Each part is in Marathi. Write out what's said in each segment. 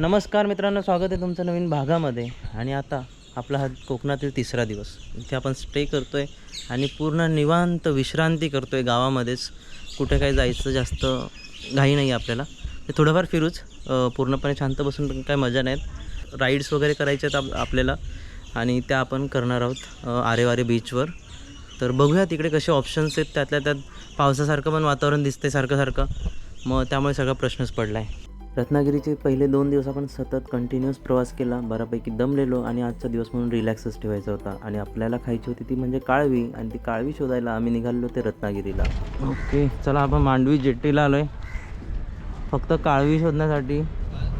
नमस्कार मित्रांनो स्वागत आहे तुमचं नवीन भागामध्ये. आणि आता आपला हा कोकणातील तिसरा दिवस. इथे आपण स्टे करतो आहे आणि पूर्ण निवांत विश्रांती करतो आहे गावामध्येच. कुठे काही जायचं जास्त घाई नाही आहे आपल्याला. ते थोडंफार फिरूच. पूर्णपणे शांत बसून पण काय मजा नाहीत. राईड्स वगैरे करायच्या आहेत आप आपल्याला. आणि त्या आपण करणार आहोत आरेवारे बीचवर तर बघूया तिकडे कसे ऑप्शन्स आहेत. त्यातल्या त्यात पावसासारखं पण वातावरण दिसते सारखं सारखं. मग त्यामुळे सगळा प्रश्नच पडला आहे रत्नागिरीचे पहिले दोन दिवस आपण सतत कंटिन्युअस प्रवास केला बऱ्यापैकी दमलेलो आणि आजचा दिवस म्हणून रिलॅक्सच ठेवायचा होता. आणि आपल्याला खायची होती ती म्हणजे काळवी आणि ती काळवी शोधायला आम्ही निघालो ते रत्नागिरीला. ओके चला आपण मांडवी जेट्टीला आलो आहे फक्त काळवी शोधण्यासाठी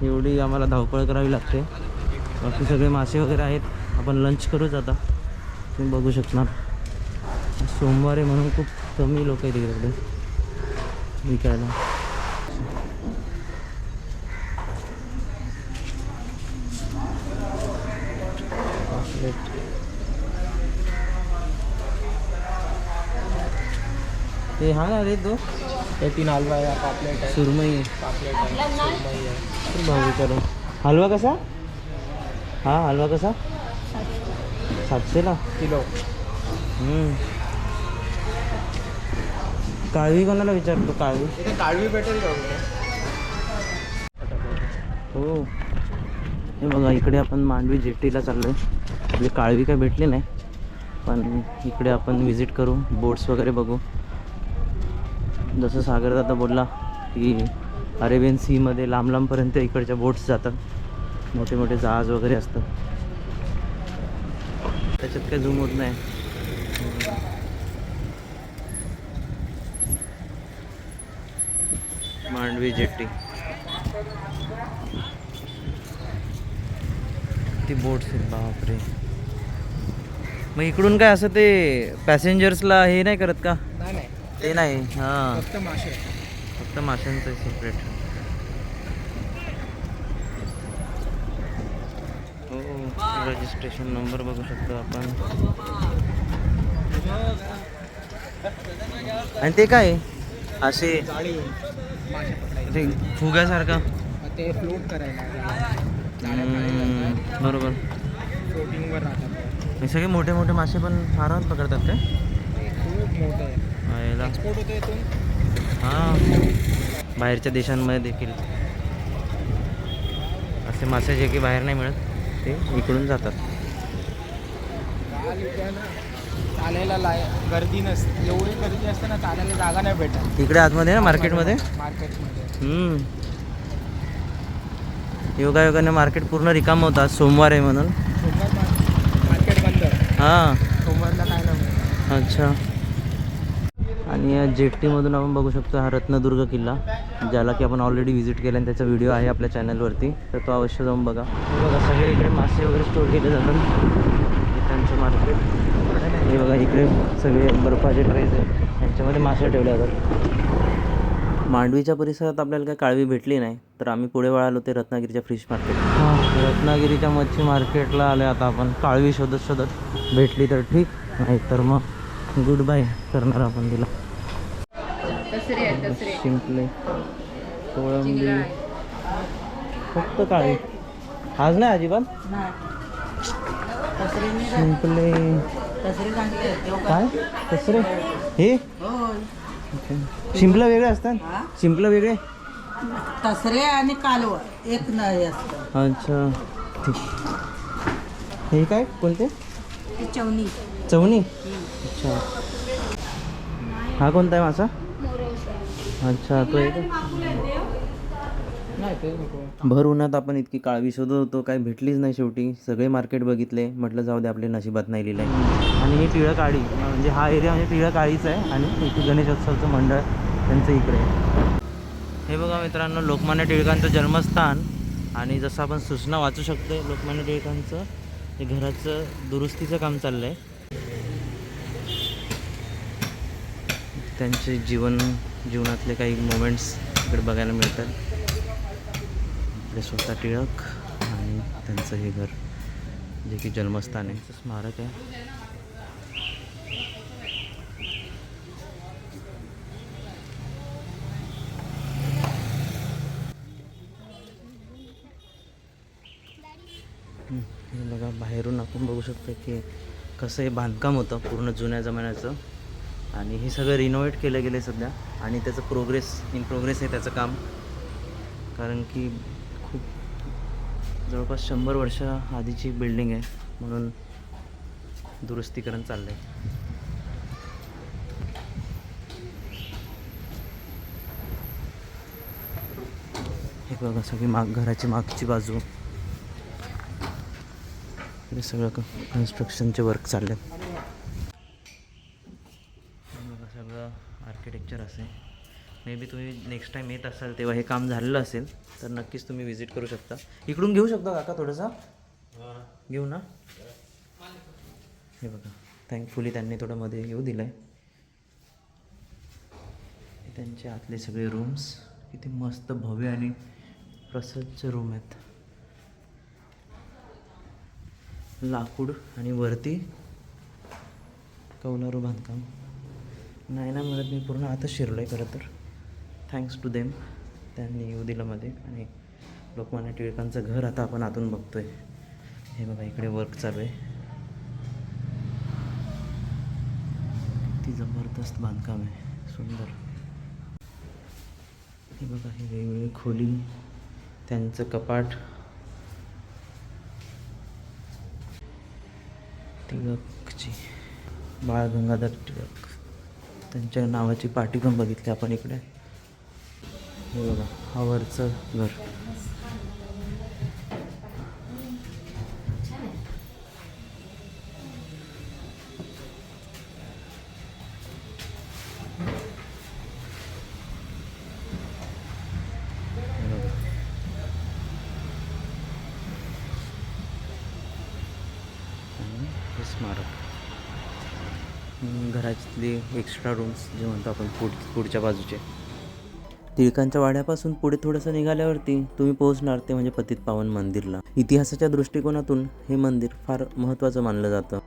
एवढी आम्हाला धावपळ करावी लागते. बाकी सगळे मासे वगैरे आहेत. आपण लंच करूच आता. तुम्ही बघू शकणार. सोमवारी म्हणून खूप कमी लोक आहेत तिकडे विकायला ते हा ना रे तो? तीन हलवा आहे पापलेट आहे. सुरमई. पापलेट आहे सुरमई आहे. भाऊ करू हलवा कसा? हा हलवा कसा? सातशेला किलो. हम्म. काळवी कोणाला विचारतो? काळवी. इथे काळवी भेटेल का? हो. हे बघा इकडे आपण मांडवी जेट्टीला चाललो आहे आपली काळवी काय भेटली नाही. पण इकडे आपण व्हिजिट करू बोट्स वगैरे बघू. जसं सागर दादा बोलला की अरेबियन सीमध्ये लांब लांबपर्यंत इकडच्या बोट्स जातात. मोठे मोठे जहाज वगैरे असतात. त्याच्यात काही झूम होत नाही. मांडवी जेट्टी. ती बोट्स आहेत बापरे. मग इकडून काय असं ते पॅसेंजर्सला हे नाही करत का? ते नाही? हां. फक्त मासे. फक्त माशांचं सेपरेट हो रजिस्ट्रेशन नंबर बघू शकतो आपण. आणि ते काय? आहे? असे ते फुग्यासारखं. ते फ्लोट करायला. बरोबर. फ्लोटिंगवर राहतात. हे सगळे मोठे मोठे मासे पण आरामात पकडतात ते खूप मोठं आहे आयला. एक्सपोर्ट होतो इथून हां. बाहेरच्या देशांमध्ये देखील. असे मासे जे की बाहेर नाही मिळत ते इकडून जातात. चालायला लाय गर्दी नसते एवढी गर्दी असते ना चालायला जागा नाही भेटत. इकडे आतमध्ये ना मार्केटमध्ये. मार्केटमध्ये. योगायोगाने मार्केट पूर्ण रिकाम होता सोमवार आहे म्हणून. हां. सोमवारला काय. अच्छा. आणि या जेट्टीमधून आपण बघू शकतो हा रत्नदुर्ग किल्ला ज्याला की आपण ऑलरेडी व्हिजिट केला आणि त्याचा व्हिडिओ आहे आपल्या चॅनलवरती तर तो अवश्य जाऊन बघा. बघा सगळे इकडे मासे वगैरे स्टोर केले जातात. त्यांचं मार्केट हे बघा इकडे सगळे बर्फाचे ट्रेज आहेत. यांच्यामध्ये मासे ठेवले जातात. मांडवीच्या परिसरात आपल्याला काही काळवी भेटली नाही तर आम्ही पुढे वळालो ते रत्नागिरीच्या फिश मार्केट हां रत्नागिरीच्या मच्छी मार्केटला आले आता आपण. काळवी शोधत शोधत भेटली तर ठीक नाही तर मग गुड बाय करणार आपण तिला. शिंपले कोळंबी. फक्त काळी. आज नाही अजिबात? शिंपले काय? कसरे? हे. शिंपलं वेगळे असतात? शिंपलं वेगळे? तसरे आणि कालवं एक नाही असतं अच्छा. ठीक. हे काय? कोणते? चवणी. चवणी? अच्छा. हा कोणता आहे मासा? अच्छा तो आहे. का नाही नको. भर उन्हात आपण इतकी काळवी शोधत होतो काही भेटलीच नाही शेवटी. सगळे मार्केट बघितले म्हटलं जाऊ दे आपल्या नशिबात नाही लिहिलं आहे आणि ही टिळक काळी म्हणजे हा एरिया म्हणजे टिळक काळीच आहे आणि इथे गणेशोत्सवचं मंडळ त्यांचं इकडे हे बघा मित्रांनो लोकमान्य टिळकांचं जन्मस्थान. आणि जसं आपण सूचना वाचू शकतो लोकमान्य टिळकांचं हे घराचं दुरुस्तीचं काम चाललं आहे त्यांचे जीवन जीवनातले काही मोमेंट्स इकडे बघायला मिळतात. आपले स्वतः टिळक आणि त्यांचं हे घर जे की जन्मस्थान आहे. स्मारक आहे. हे बघा बाहेरून आपण बघू शकतो की कसं हे बांधकाम होतं पूर्ण जुन्या जमान्याचं. आणि हे सगळं रिनोव्हेट केलं गेलं आहे सध्या. आणि त्याचं प्रोग्रेस इन प्रोग्रेस आहे त्याचं काम. कारण की जवळपास शंभर वर्ष आधीची बिल्डिंग आहे म्हणून दुरुस्तीकरण चाललं आहे हे बघा सगळी माग घराची मागची बाजू. हे सगळं कन्स्ट्रक्शनचे वर्क चालले बघा सगळं आर्किटेक्चर असे मे बी तुम्ही नेक्स्ट टाईम येत असाल तेव्हा हे काम झालेलं असेल तर नक्कीच तुम्ही व्हिजिट करू शकता. इकडून घेऊ शकता काका थोडंसं? घेऊ ना? हे बघा थँकफुली त्यांनी थोडं मध्ये येऊ दिलं आहे त्यांचे आतले सगळे रूम्स किती मस्त भव्य आणि प्रसज्ज रूम आहेत. लाकूड आणि वरती कौलारू बांधकाम. नाही ना मिळत मी पूर्ण आता शिरलो आहे खरं तर. थँक्स टू देम त्यांनी येऊ दिलं मध्ये. आणि लोकमान्य टिळकांचं घर आता आपण आतून बघतोय. हे बघा इकडे वर्क चालू आहे. किती जबरदस्त बांधकाम आहे. सुंदर. हे बघा हे वेगवेगळी खोली. त्यांचं कपाट. टिळकची. बाळ गंगाधर टिळक. त्यांच्या नावाची पाठी पण बघितली आपण इकडे. हे बघा हा वरचं घर. हे स्मारक. घरातले एक्स्ट्रा रूम्स जे म्हणतो आपण पुढ पुढच्या बाजूचे. टिळकांच्या वाड्यापासून पुढे थोडंसं निघाल्यावरती तुम्ही पोहोचणार ते म्हणजे पतित पावन मंदिरला. इतिहासाच्या दृष्टिकोनातून हे मंदिर फार महत्त्वाचं मानलं जातं.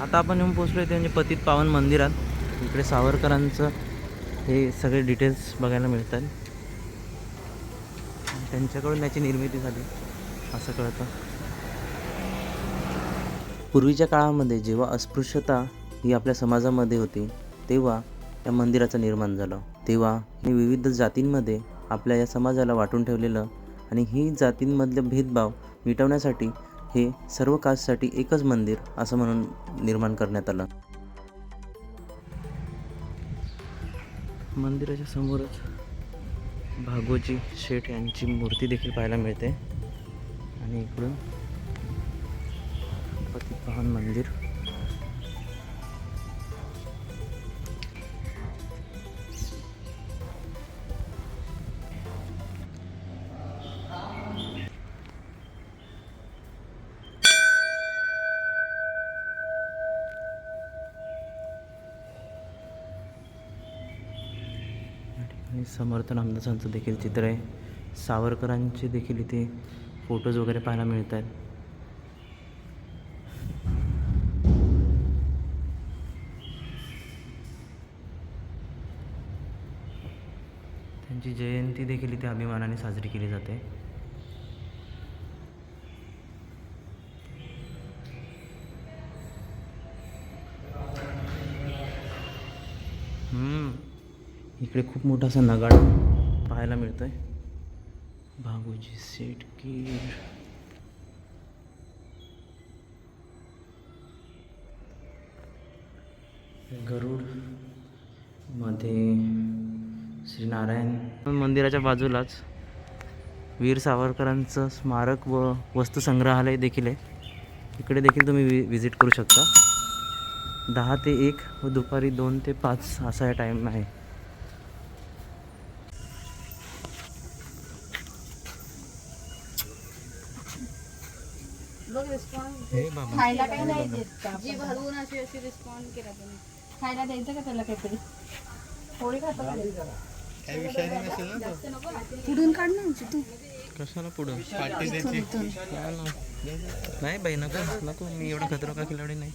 आता आपण येऊन पोचलो ते म्हणजे पतित पावन मंदिरात. इकडे सावरकरांचं हे सगळे डिटेल्स बघायला मिळतात. त्यांच्याकडून याची निर्मिती झाली. असं कळतं. पूर्वीच्या काळामध्ये जेव्हा अस्पृश्यता ही आपल्या समाजामध्ये होती तेव्हा या मंदिराचं निर्माण झालं. तेव्हा हे विविध जातींमध्ये आपल्या या समाजाला वाटून ठेवलेलं आणि ही जातींमधले भेदभाव मिटवण्यासाठी हे सर्व कास्टसाठी एकच मंदिर असं म्हणून निर्माण करण्यात आलं. मंदिराच्या समोरच भागोजी शेठ यांची मूर्ती देखील पाहायला मिळते. आणि इकडून पतितपावन मंदिर. समर्थ रामदासांचं देखील चित्र आहे. सावरकरांचे देखील इथे फोटोज वगैरे पाहायला मिळत आहेत त्यांची जयंती देखील इथे अभिमानाने साजरी केली जाते. इकडे खूप मोठा असा नगाड पाहायला मिळतोय. भागोजी सेठ गरुडमध्ये श्रीनारायण. मंदिराच्या बाजूलाच वीर सावरकरांचं स्मारक व वस्तू संग्रहालय देखील आहे. इकडे देखील तुम्ही वि विजिट करू शकता. दहा ते एक व दुपारी दोन ते पाच असा टाईम आहे. खायला काही नाही देत अशी अशी रिस्पॉन्ड केला तुम्ही. खायला द्यायचं का त्याला काहीतरी? पोळी खातो का? काही विषय नसेल ना जास्त नको पुढून काढ ना आमची तू. कशाला पुढं? पार्टी द्यायची. नाही बाई नको नको. मी एवढा खतरा का खिलाडी नाही.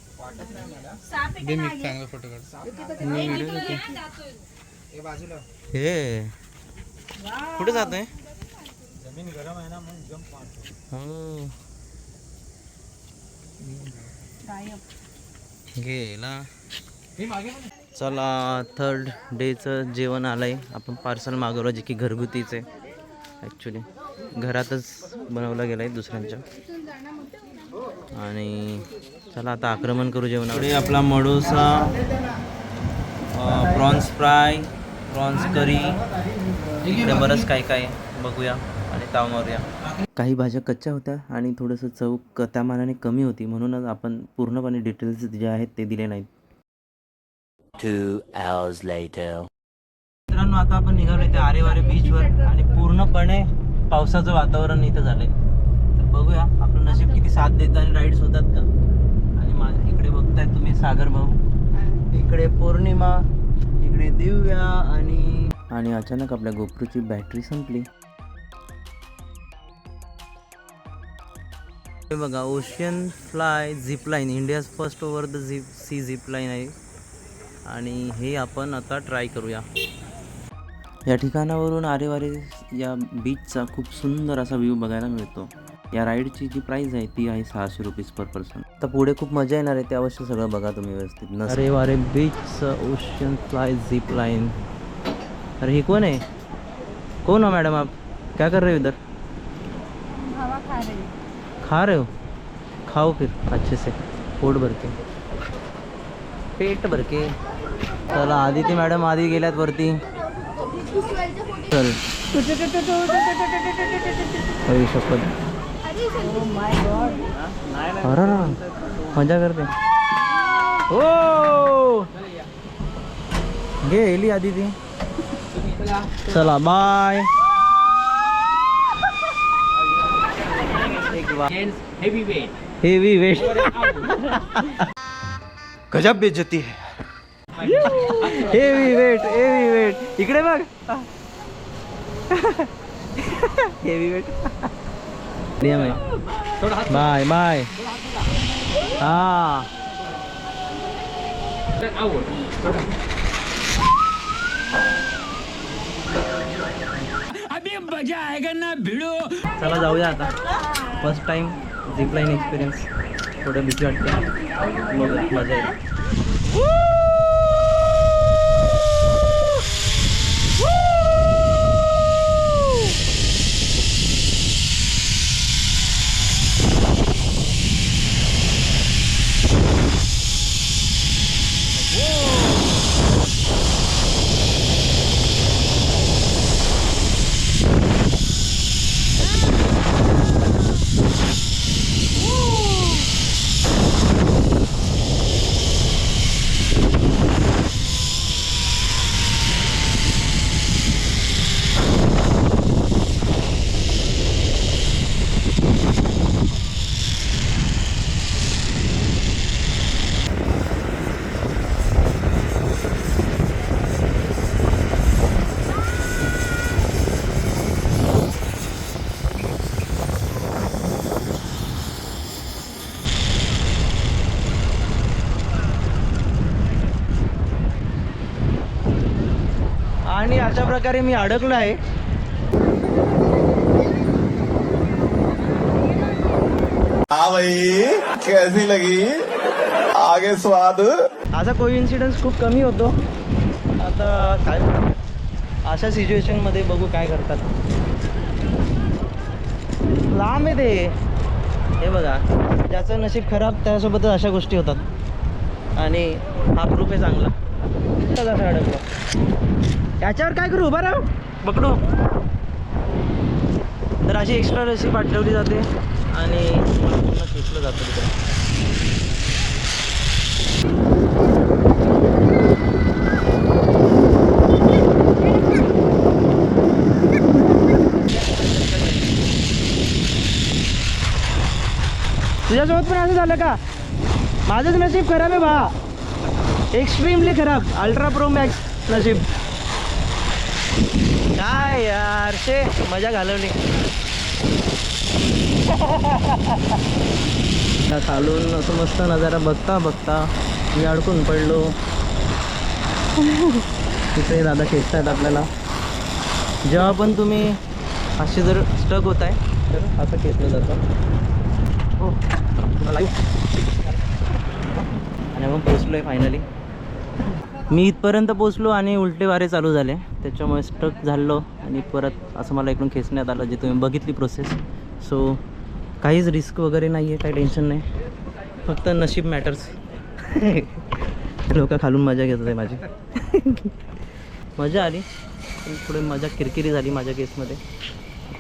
दे मी चांगला फोटो काढतो मी व्हिडिओ घेते हे बाजूला. हे. कुठे जातोय? जमीन गरम आहे ना मग जम्प मारतो. हो. गेला. चला थर्ड डेचं जेवण आलं आहे आपण पार्सल मागवलं जे की घरगुतीच. आहे ॲक्च्युली घरातच बनवलं गेलं आहे दुसऱ्यांच्या. आणि चला आता आक्रमण करू जेवण पुढे आपला मडोसा प्रॉन्स फ्राय प्रॉन्स करी इकडे बरंच काय काय. बघूया आणि ताव मारूया काही भाज्या कच्च्या होत्या आणि थोडंसं चव क त्या मानाने कमी होती. म्हणूनच आपण पूर्णपणे डिटेल्स जे आहेत ते दिले नाहीत. Two hours later. मित्रांनो आता आपण निघालोय त्या आरेवारे बीचवर आणि पूर्णपणे पावसाचं वातावरण इथं झालंय. तर बघूया आपलं नशीब किती साथ देतं आणि राईड्स होतात का? आणि माझ्या इकडे बघताय तुम्ही सागर भाऊ. इकडे पौर्णिमा इकडे दिव्या आणि आणि अचानक आपल्या गोप्रोची बॅटरी संपली. हे बघा ocean fly zip line India's first over the zip sea zip line आहे. आणि हे आपण आता ट्राय करूया. या ठिकाणावरून आरेवारे या बीचचा खूप सुंदर असा व्ह्यू बघायला मिळतो. या राईडची जी प्राईस आहे ती आहे सहाशे रुपीज पर पर्सन तर पुढे खूप मजा येणार आहे ते अवश्य सगळं बघा तुम्ही व्यवस्थित. अरे वारे beach ocean fly zip line अरे हे कोण आहे? कौन हो मॅडम आप? क्या कर रहे हो इधर? खा रहे हो? खाओ फिर अच्छे से पोट भर के। पेट भर के। चल आदिती मॅडम आधी गेल्यात वरती। चल। अरे अरे मजा करते. हो घे आदिती चला बाय हेवी वेट गजब बेजती है। हेवी वेट हेवी वेट इकडे बघ. हेवी वेट नियम आहे. बाय बाय हा. चला जाऊया आता. फर्स्ट टाइम झिपलाईन एक्सपिरियन्स थोडं भीती वाटते मग मजा येईल आणि अशा प्रकारे मी अडकलो आहे. हाँ भाई कैसी लगी? आगे स्वाद। असा कोई इन्सिडन्स खूप कमी होतो. आता काय अशा सिच्युएशनमध्ये बघू काय करतात. लांब आहे ते. हे बघा ज्याचं नशीब खराब त्यासोबतच अशा गोष्टी होतात. आणि हा प्रूफ आहे चांगला. अडकलो. याच्यावर काय करू उभा राहू? पकडू. तर अशी एक्स्ट्रा रशी पाठवली जाते आणि खेचलं जातं तुझ्यासोबत पण असं झालं का? माझंच नशीब खराब आहे बा. एक्स्ट्रीमली खराब. अल्ट्रा प्रो मॅक्स नशीब. काय यार शे मजा घालवली. चालून असं मस्त नजारा बघता बघता मी अडकून पडलो. तिथे दादा खेचतायत आपल्याला. जेव्हा पण तुम्ही असे जर स्टक होत आहे तर असं खेचलं जातं. हो. आणि मग पोचलो आहे फायनली मी इथपर्यंत पोचलो आणि उलटे वारे चालू झाले. त्याच्यामुळे स्टक झालो आणि परत असं मला इकडून खेचण्यात आलं जे तुम्ही बघितली प्रोसेस सो काहीच रिस्क वगैरे नाही आहे काही टेन्शन नाही. फक्त नशीब मॅटर्स लोक खालून मजा घेतात आहे माझी. मजा आली. पण थोडी मजा किरकिरी झाली माझ्या केसमध्ये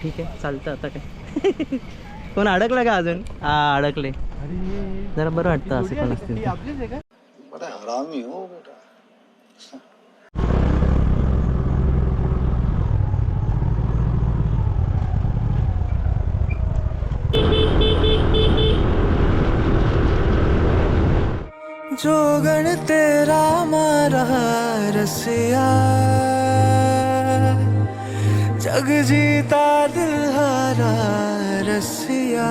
ठीक आहे चालतं आता काय. कोण अडकलं का अजून? हा अडकले. जरा बरं वाटतं असे पण असतील तर. बड़ा हरामी हो बेटा जोगण तेरा मारा रसिया जग जीता दिल हारा रसिया।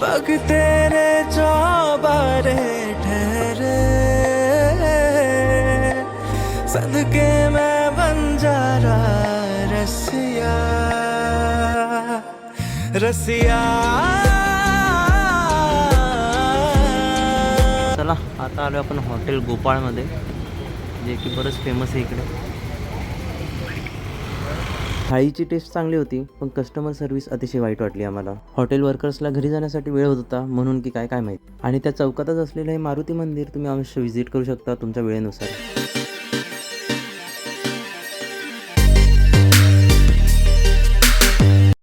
पग तेरे चौबारे के मैं बंजारा रसिया रसिया। चला आता आलो आपण हॉटेल गोपाळमध्ये जे की बरंच फेमस आहे इकडे. थाळीची टेस्ट चांगली होती पण कस्टमर सर्व्हिस अतिशय वाईट वाटली आम्हाला. हॉटेल वर्कर्सला घरी जाण्यासाठी वेळ होत होता म्हणून की काय काय माहीत. आणि त्या चौकातच असलेलं हे मारुती मंदिर तुम्ही अवश्य व्हिजिट करू शकता तुमच्या वेळेनुसार.